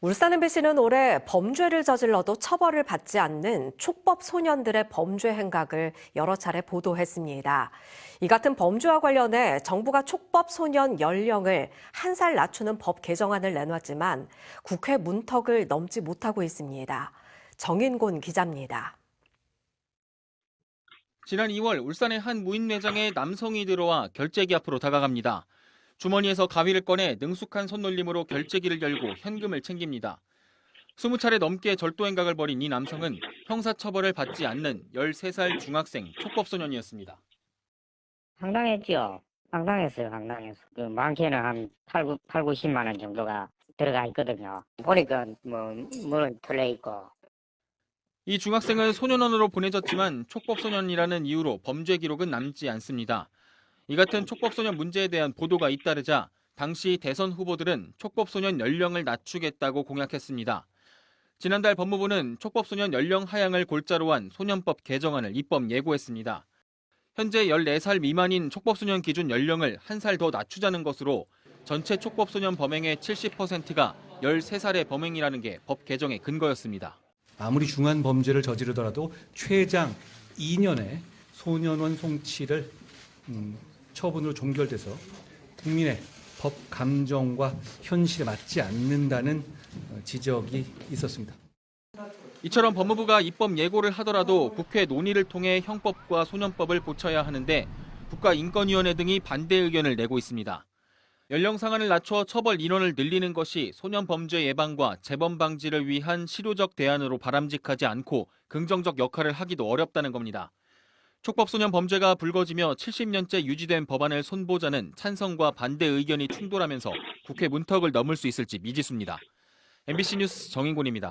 울산 MBC는 올해 범죄를 저질러도 처벌을 받지 않는 촉법 소년들의 범죄 행각을 여러 차례 보도했습니다. 이 같은 범죄와 관련해 정부가 촉법 소년 연령을 한 살 낮추는 법 개정안을 내놨지만 국회 문턱을 넘지 못하고 있습니다. 정인곤 기자입니다. 지난 2월 울산의 한 무인 매장에 남성이 들어와 결제기 앞으로 다가갑니다. 주머니에서 가위를 꺼내 능숙한 손놀림으로 결제기를 열고 현금을 챙깁니다. 20차례 넘게 절도 행각을 벌인 이 남성은 형사처벌을 받지 않는 13살 중학생 촉법소년이었습니다. 황당했죠. 황당했어요, 황당해서. 그 많게는 한 8, 9, 8, 90만 원 정도가 들어가 있거든요. 보니까 뭐, 물은 털려 있고. 이 중학생은 소년원으로 보내졌지만 촉법소년이라는 이유로 범죄 기록은 남지 않습니다. 이 같은 촉법소년 문제에 대한 보도가 잇따르자 당시 대선 후보들은 촉법소년 연령을 낮추겠다고 공약했습니다. 지난달 법무부는 촉법소년 연령 하향을 골자로 한 소년법 개정안을 입법 예고했습니다. 현재 14살 미만인 촉법소년 기준 연령을 한살더 낮추자는 것으로 전체 촉법소년 범행의 70%가 13살의 범행이라는 게 법 개정의 근거였습니다. 아무리 중한 범죄를 저지르더라도 최장 2년의 소년원 송치를 음, 처분으로 종결돼서 국민의 법 감정과 현실에 맞지 않는다는 어, 지적이 있었습니다. 이처럼 법무부가 입법 예고를 하더라도 국회 논의를 통해 형법과 소년법을 고쳐야 하는데 국가인권위원회 등이 반대 의견을 내고 있습니다. 연령 상한을 낮춰 처벌 인원을 늘리는 것이 소년 범죄 예방과 재범 방지를 위한 실효적 대안으로 바람직하지 않고 긍정적 역할을 하기도 어렵다는 겁니다. 촉법소년 범죄가 불거지며 70년째 유지된 법안을 손보자는 찬성과 반대 의견이 충돌하면서 국회 문턱을 넘을 수 있을지 미지수입니다. MBC 뉴스 정인곤입니다.